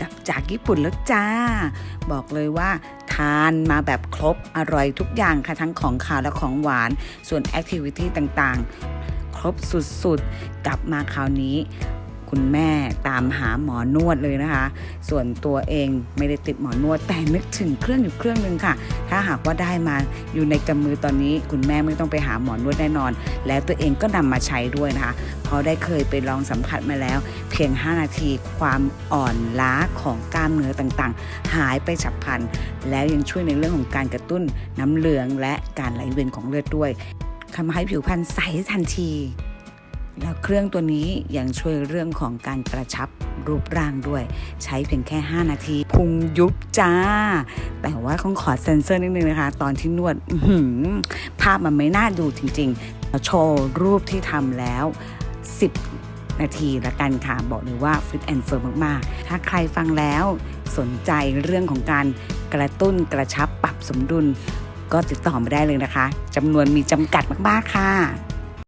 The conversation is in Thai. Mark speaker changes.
Speaker 1: กับจากญี่ปุ่นแล้วจ้า บอกเลยว่าทานมาแบบครบอร่อยทุกอย่างค่ะทั้งของขาวและของหวาน ส่วนแอคทิวิตี้ต่างๆ ครบสุดๆ กลับมาคราวนี้ คุณแม่ตามหาหมอนวดเลยนะคะ ส่วนตัวเองไม่ได้ติดหมอนวด แต่นึกถึงเครื่องอยู่เครื่องหนึ่งค่ะ ถ้าหากว่าได้มาอยู่ในกำมือตอนนี้ คุณแม่ไม่ต้องไปหาหมอนวดแน่นอน แล้วตัวเองก็นำมาใช้ด้วยนะคะเพราะได้เคยไปลองสัมผัสมาแล้ว เพียง 5 นาทีความอ่อนล้าของกล้ามเนื้อต่างๆ หายไปฉับพลัน แล้วยังช่วยในเรื่องของการกระตุ้นน้ำเหลืองและการไหลเวียนของเลือดด้วยทำให้ผิวพรรณใสทันที แล้วเครื่องตัวนี้ยังช่วยเรื่องของการกระชับรูปร่างด้วย ใช้เพียงแค่ 5 นาที พุงยุบจ้า แต่ว่าต้องขอเซ็นเซอร์นิดนึงนะคะ ตอนที่นวดภาพมันไม่น่าดูจริงๆ โชว์รูปที่ทำแล้ว 10 นาทีละกันค่ะ บอกเลยว่าฟิตแอนด์เฟิร์มมากๆ ถ้าใครฟังแล้วสนใจเรื่องของการกระตุ้นกระชับปรับสมดุล ก็ติดต่อมาได้เลยนะคะจำนวนมีจำกัดมากๆค่ะ